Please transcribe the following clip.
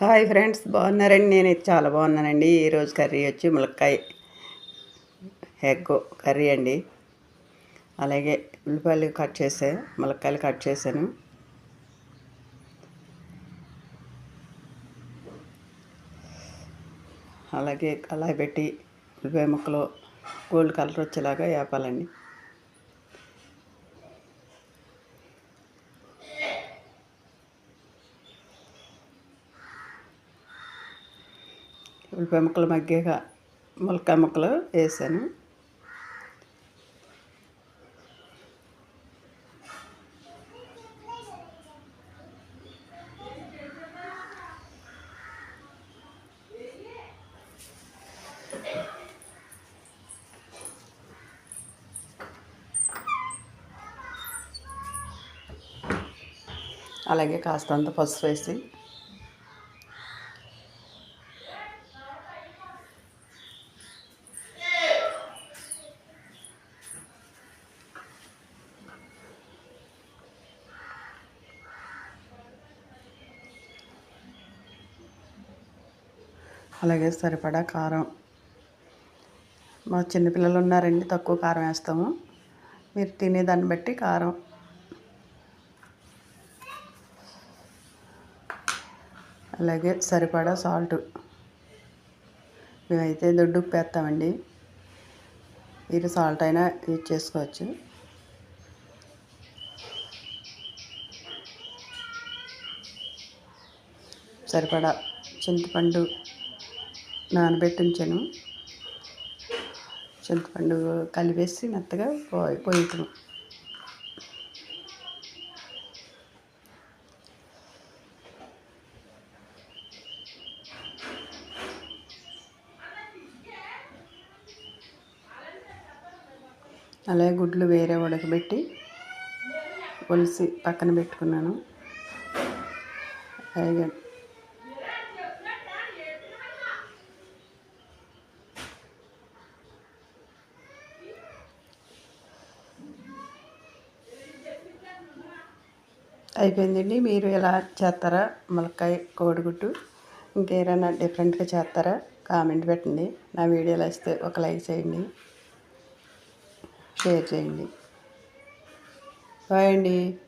Hi friends బాగున్నారండి. నేనైతే చాలా బాగున్నానండి. ఈరోజు కర్రీ వచ్చి ములక్కాయ ఎగ్ కర్రీ అండి. అలాగే ఉల్లిపాయలు కట్ చేసే ములక్కాయలు కట్ చేశాను. అలాగే కళాయి పెట్టి ఉల్లిపాయ ముక్కలు గోల్డ్ కలర్ వచ్చేలాగా వేపాలండి ఉల్లిపాయ ముక్కలు మగ్గాక ములక్కాయ ముక్కలు వేసాను. అలాగే కాస్తంత పసుపు వేసి అలాగే సరిపడా కారం. మా చిన్నపిల్లలు ఉన్నారండి తక్కువ కారం వేస్తాము. మీరు తినేదాన్ని బట్టి కారం. అలాగే సరిపడా సాల్ట్. మేమైతే దొడ్డు ఉప్పు వేస్తామండి. మీరు సాల్ట్ అయినా యూజ్ చేసుకోవచ్చు. సరిపడా చింతపండు నానబెట్టి ఉంచాను చింతపండు కలిపేసి మెత్తగా పోయి పోయటం అలాగే గుడ్లు వేరే ఉడకబెట్టి ఒలిసి పక్కన పెట్టుకున్నాను. అలాగే అయిపోయిందండి. మీరు ఎలా చేస్తారా? ములక్కాయ కోడిగుడ్డు ఇంకేమైనా డిఫరెంట్గా చేస్తారా? కామెంట్ పెట్టండి. నా వీడియోలు వస్తే ఒక లైక్ చేయండి. షేర్ చేయండి. బాయ్ అండి.